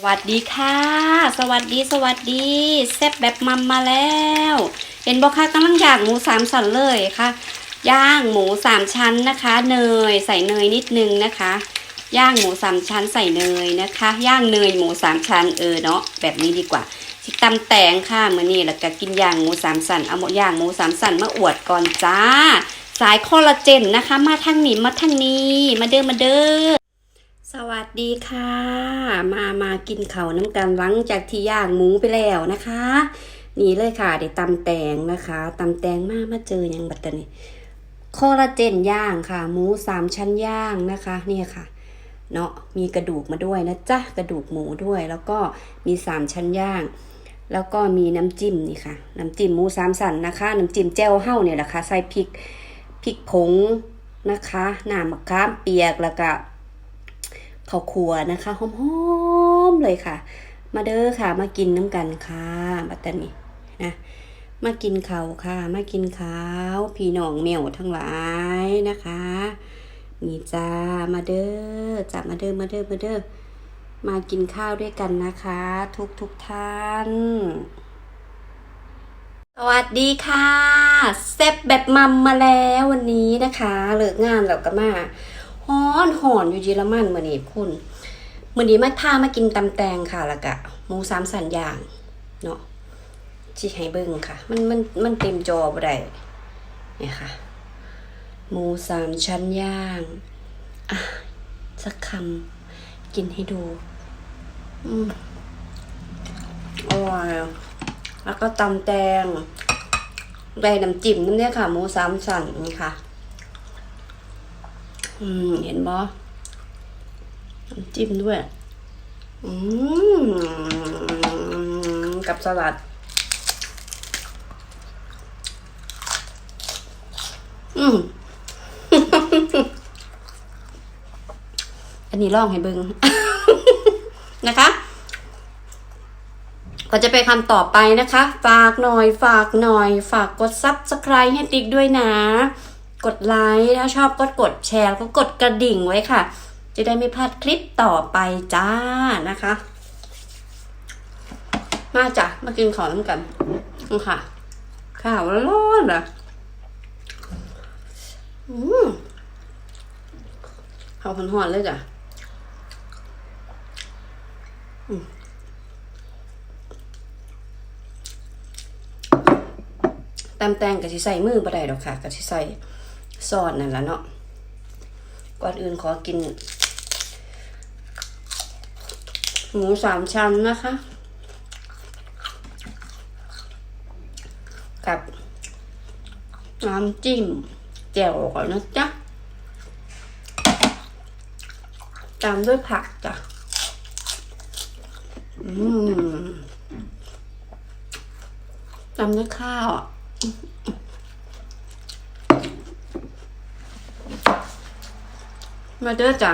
สวัสดีค่ะ สวัสดีสวัสดีแซ่บแบบมัมมาแล้ว เห็นบอกค่ะกำลังย่างหมูสามสันเลยค่ะ ย่างหมูสามชั้นนะคะ เนยใส่เนยนิดนึงนะคะ ย่างหมูสามชั้นใส่เนยนะคะ ย่างเนยหมูสามชั้นเออเนาะแบบนี้ดีกว่าสิตำแตงค่ะมื้อนี้แล้วก็กินย่างหมูสามสันเอาหมดย่างหมูสามสันมาอวดก่อนจ้า สายคอลลาเจนนะคะ มาทางนี้มาทางนี้มาเด้อมาเด้อ สวัสดีค่ะ มามากินเขาน้ำกันหลังจากที่ย่างหมูไปแล้วนะคะ นี่เลยค่ะเดี๋ยวตำแตงนะคะตำแตงมามาเจออย่างบัตรนี้คอลลาเจนย่างค่ะ หมูสามชั้นย่างนะคะนี่ค่ะ เนาะมีกระดูกมาด้วยนะจ๊ะกระดูกหมูด้วย แล้วก็มีสามชั้นย่าง แล้วก็มีน้ำจิ้มนี่ค่ะ น้ำจิ้มหมูสามสันนะคะ น้ำจิ้มแจ่วเห่าเนี่ยแหละค่ะใส่พริกพริกผงนะคะน้ำมะขามเปียกแล้วก็ ข้าวคั่วนะคะหอมๆเลยค่ะ มาเด้อค่ะ มากินน้ำกันค่ะบัดตรนี้นะมากินข้าวค่ะ มากินข้าวพี่น้องแมวทั้งหลายนะคะนี่จ้ามาเด้อจ้ามาเด้อมาเด้อมาเด้อมากินข้าวด้วยกันนะคะ ทุกทุกท่าน สวัสดีค่ะเซฟแบบมัมมาแล้ววันนี้นะคะเลิกงานแล้วก็มา ฮ้อนหอนอยู่เยอรมันมื่อนี้คุณมื่อนี้มาพามากินตำแตงค่ะแล้วก็หมูสามสันย่างเนาะชี้ให้เบิ่งค่ะ มันมันมันเต็มจอบ่ได้เนี่ยค่ะ หมูสามชั้นย่างอะสักคำกินให้ดูอืมอร่อยแล้วก็ตำแตงได้น้ำจิ้มน้ำเนี่ยค่ะ หมูสามสันนี่ค่ะ อืมเห็นบ่น้ำจิ้มด้วย อืมกับสลัด อืมอันนี้ลองให้เบิงนะคะ ก็จะไปคำต่อไปนะคะ ฝากหน่อย ฝากหน่อย ฝากกด subscribe ให้ติ๊กด้วยนะ กดไลค์ถ้าชอบก็กดแชร์แล้วก็กดกระดิ่งไว้ค่ะ จะได้ไม่พลาดคลิปต่อไปจ้านะคะ มาจ้ะมากินของน้ำกันค่ะข้าวร้อนอะอืมข้าวหอนๆเลยจ้ะอืมตำแตงกับที่ใส่มือบ่ได้ดอกค่ะกับที่ใส่ ซอสนั่นแหละเนาะก่อนอื่นขอกิน หมูสามชั้นนะคะ กับน้ำจิ้มแจ่วก่อนนะจ๊ะ ตามด้วยผักจ้ะ อืมตามด้วยข้าวอะ มาเด้อจ้ะ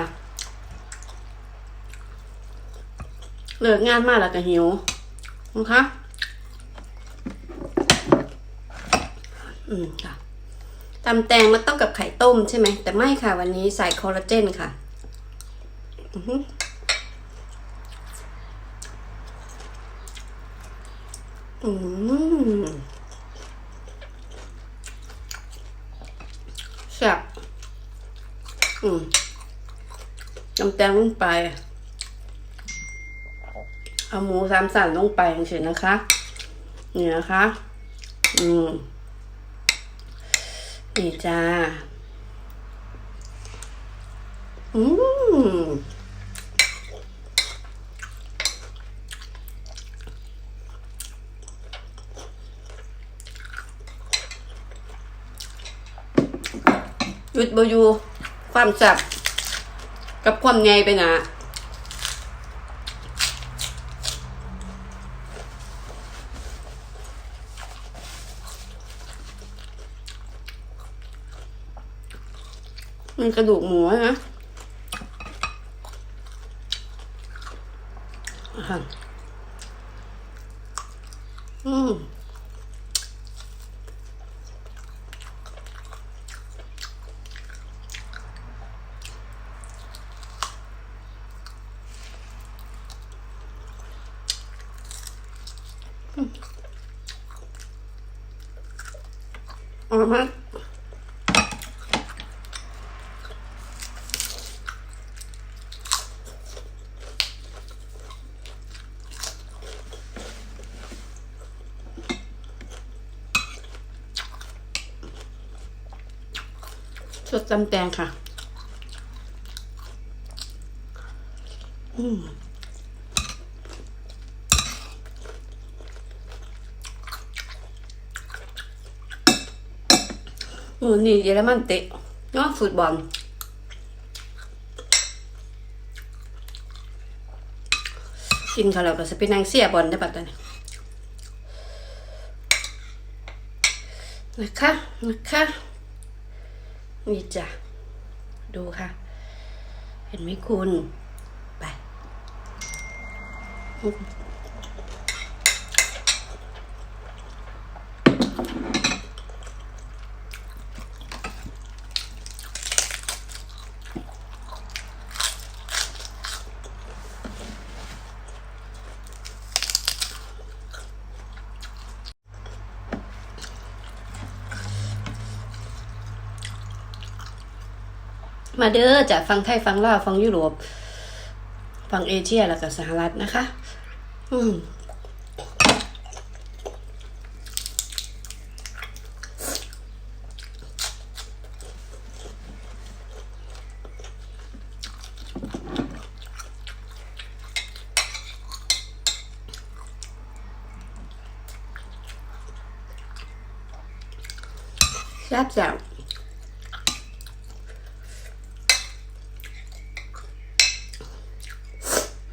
เลิกงานมาแล้วก็หิวนะคะอืมค่ะตำแตงมันต้องกับไข่ต้มใช่ไหม แต่ไม่ค่ะ วันนี้ใส่คอลลาเจนค่ะอืออืมแซ่บอืม จำแตงลงไป เอาหมูสามสันลงไปเฉยนะคะนี่นะคะ อืมนี่จ้า อืมหยุดบอยู่ความแซ่บ กับความไงไปนะมันกระดูกหมูนะอืม อร่อยมาสดจำแตงค่ะ อืม มือนี่เยอรมันเตะเนาะฟุตบอลกินเขาแล้วก็จะไปนั่งเสียบอลได้ปัตตานีนะคะนะคะนี่จ้ะดูค่ะ เห็นไหมคุณ ไป มาเด้อจะฟังไทยฟังลาวฟังยุโรป ฟังเอเชียแล้วก็สหรัฐนะคะ อืมแซ่บแซ่บ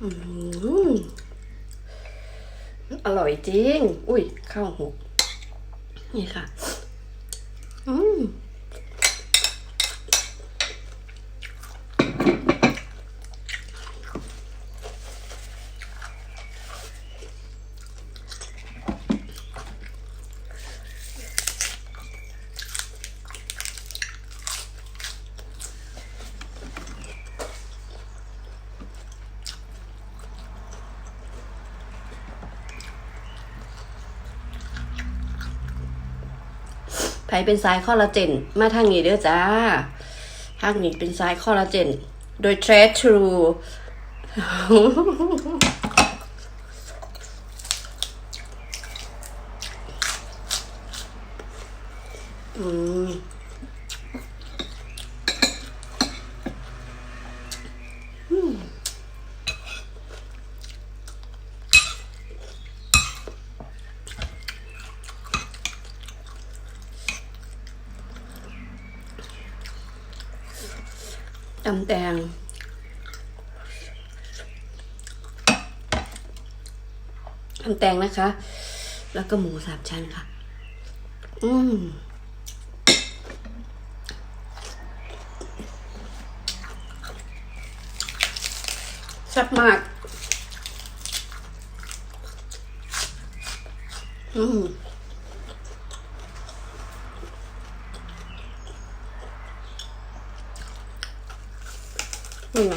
อืมอ ร่อยจริง อุ้ยข้าวหก นี่ค่ะ อืม ไผเป็นสายคอลลาเจน มาทางนี้เด้อจ้า ทางนี้เป็นสายคอลลาเจน โดยเทรดทรูอืม ตำแตงตำแตงนะคะ แล้วก็หมูสามชั้นค่ะ อืมแซ่บมาก อืม นี่ไง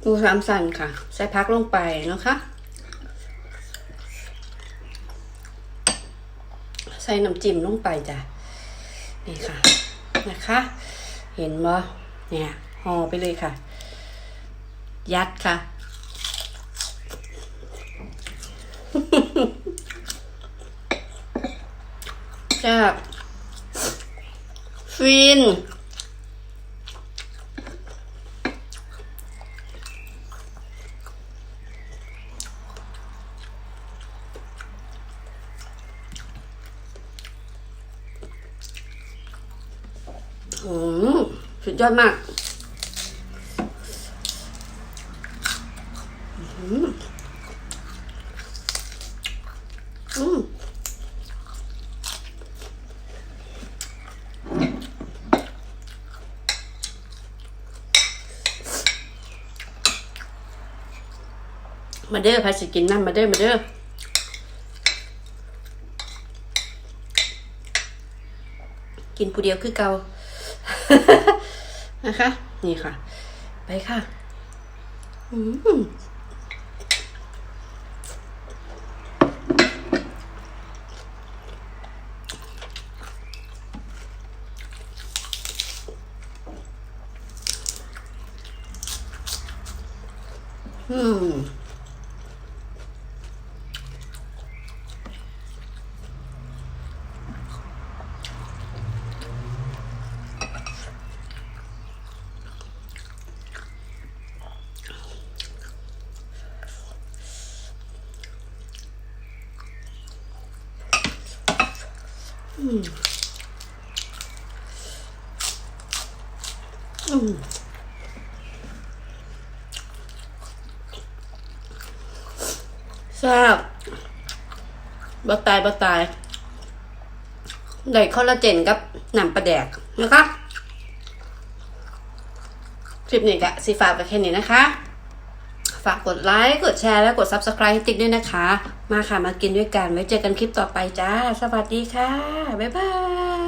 หมูสามสันค่ะ ใส่พักลงไปนะคะ ใส่น้ำจิ้มลงไปจ้ะ นี่ค่ะ นะคะ เห็นบ่เนี่ยห่อไปเลยค่ะ ยัดค่ะจ้า ฟิน อืมสุดยอดมากอืมอืม มาเด้อพาสิกินน้ำมาเด้อมาเด้อกินผู้เดียวคือเกานะคะ นี่ค่ะ ไปค่ะอืม อืมแซ่บบ่ตายบ่ตายได้คอลลาเจนกับหนำปลาแดกนะคะคลิปนี้ก็สิฝากไปแค่นี้นะคะ ฝากกดไลค์ กดแชร์ และกด Subscribe ให้ติ๊กด้วยนะคะ มาค่ะมากินด้วยกันไว้เจอกันคลิปต่อไปจ้า สวัสดีค่ะ บ๊ายบาย